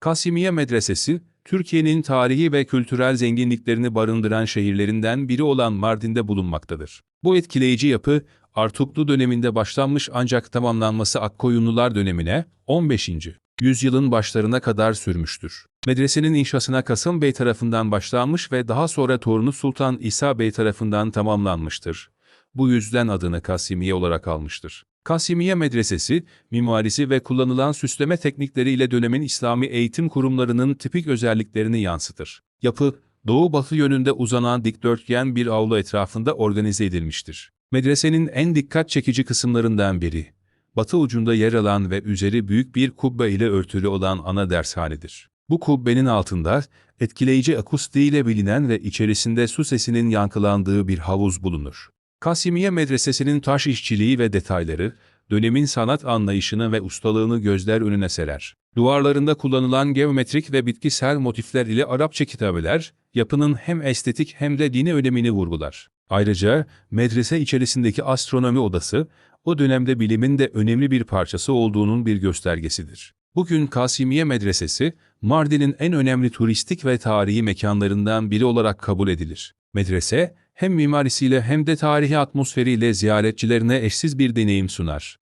Kasimiye Medresesi, Türkiye'nin tarihi ve kültürel zenginliklerini barındıran şehirlerinden biri olan Mardin'de bulunmaktadır. Bu etkileyici yapı, Artuklu döneminde başlanmış ancak tamamlanması Akkoyunlular dönemine 15. yüzyılın başlarına kadar sürmüştür. Medresenin inşasına Kasım Bey tarafından başlanmış ve daha sonra torunu Sultan İsa Bey tarafından tamamlanmıştır. Bu yüzden adını Kasimiye olarak almıştır. Kasimiye Medresesi, mimarisi ve kullanılan süsleme teknikleriyle dönemin İslami eğitim kurumlarının tipik özelliklerini yansıtır. Yapı, doğu-batı yönünde uzanan dikdörtgen bir avlu etrafında organize edilmiştir. Medresenin en dikkat çekici kısımlarından biri, batı ucunda yer alan ve üzeri büyük bir kubbe ile örtülü olan ana dershanedir. Bu kubbenin altında, etkileyici akustiğiyle bilinen ve içerisinde su sesinin yankılandığı bir havuz bulunur. Kasimiye Medresesi'nin taş işçiliği ve detayları, dönemin sanat anlayışını ve ustalığını gözler önüne serer. Duvarlarında kullanılan geometrik ve bitkisel motifler ile Arapça kitabeler, yapının hem estetik hem de dini önemini vurgular. Ayrıca, medrese içerisindeki astronomi odası, o dönemde bilimin de önemli bir parçası olduğunun bir göstergesidir. Bugün Kasimiye Medresesi, Mardin'in en önemli turistik ve tarihi mekanlarından biri olarak kabul edilir. Medrese, hem mimarisiyle hem de tarihi atmosferiyle ziyaretçilerine eşsiz bir deneyim sunar.